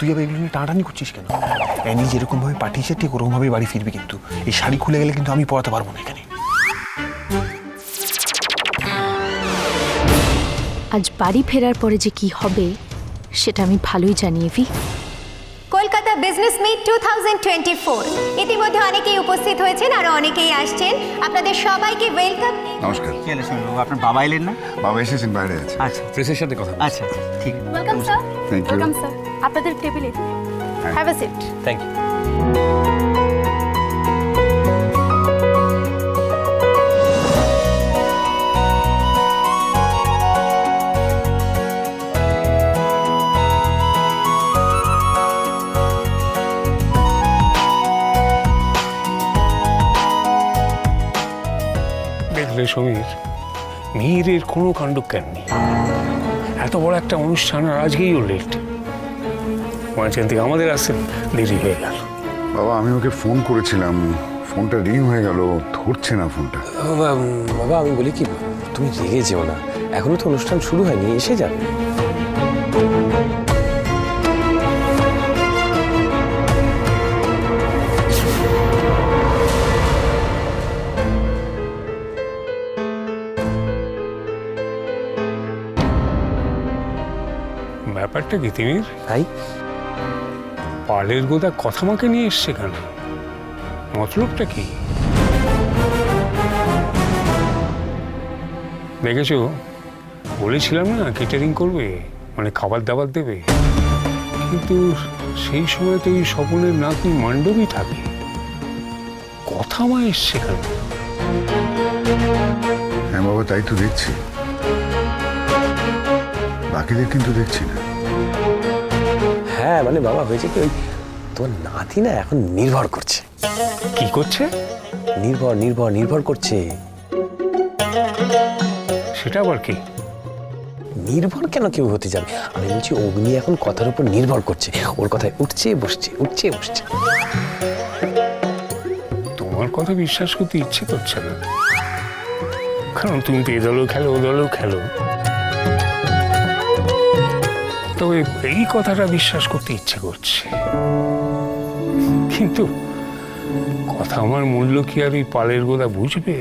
তুই আবার এগুলো নিয়ে টানাটানি করছিস কেন? অ্যানি যেরকম ভাবে পাঠিয়েছে ঠিক ওরকম ভাবে বাড়ি ফিরবি কিন্তু। এই শাড়ি খুলে গেলে কিন্তু আমি পড়াতে পারব না এখানে। আজ বাড়ি ফেরার পরে যে কি হবে সেটা আমি ভালোই জানি এভি। কলকাতা বিজনেস মিট টু ইতিমধ্যে অনেকেই উপস্থিত হয়েছেন আর অনেকেই আসছেন। আপনাদের সবাইকে ওয়েলকাম নমস্কার। কি হলো শুনব আপনার বাবা এলেন না? বাবা এসেছেন বাইরে আছে। আচ্ছা। প্রেসের সাথে কথা আচ্ছা আচ্ছা ঠিক। Welcome sir Thank you. Welcome sir আপনাদের টেবিলে have a seat thank you দেখলে সমীর মেয়ের কোনো কাণ্ড নেই। এত বড় একটা অনুষ্ঠান আর আজকেই ও লেট মাঝখান থেকে আমাদের আসতে দেরি হয়ে গেল। বাবা আমি ওকে ফোন করেছিলাম। ফোনটা রিং হয়ে গেল ধরছে না ফোনটা। বাবা বাবা আমি বলি কি তুমি রেগে যেও না। এখনও তো অনুষ্ঠান শুরু হয়নি এসে যাবে। ব্যাপারটা কি তিমির? তাই? পালের গোদা কথা মাকে নিয়ে এসছে কেন? মতলবটা কি? দেখেছ? বলেছিলাম না কেটারিং করবে মানে খাবার দাবার দেবে। কিন্তু সেই সময় তো এই স্বপনের নাতনি মান্ডবই থাকে। কথা মা এসছে কেন? হ্যাঁ বাবা, তাই তো দেখছি। বাকিদের কিন্তু দেখছি না। হ্যাঁ মানে বাবা হয়েছে কি ওই তোমার নাতি না এখন নির্ভর করছে। কি করছে? নির্ভর নির্ভর নির্ভর করছে। সেটা আবার কি? নির্ভর কেন কেউ হতে যাবে? আমি বলছি অগ্নি এখন কথার উপর নির্ভর করছে। ওর কথায় উঠছে বসছে উঠছে বসছে। তোমার কথা বিশ্বাস করতে ইচ্ছে করছে না। কারণ তুমি তো এ দলেও খেলো ও দলেও খেলো। তবে এই কথাটা বিশ্বাস করতে ইচ্ছে করছে। কিন্তু কথা আমার মূল্য কি আর ওই পালের গোদা বুঝবে?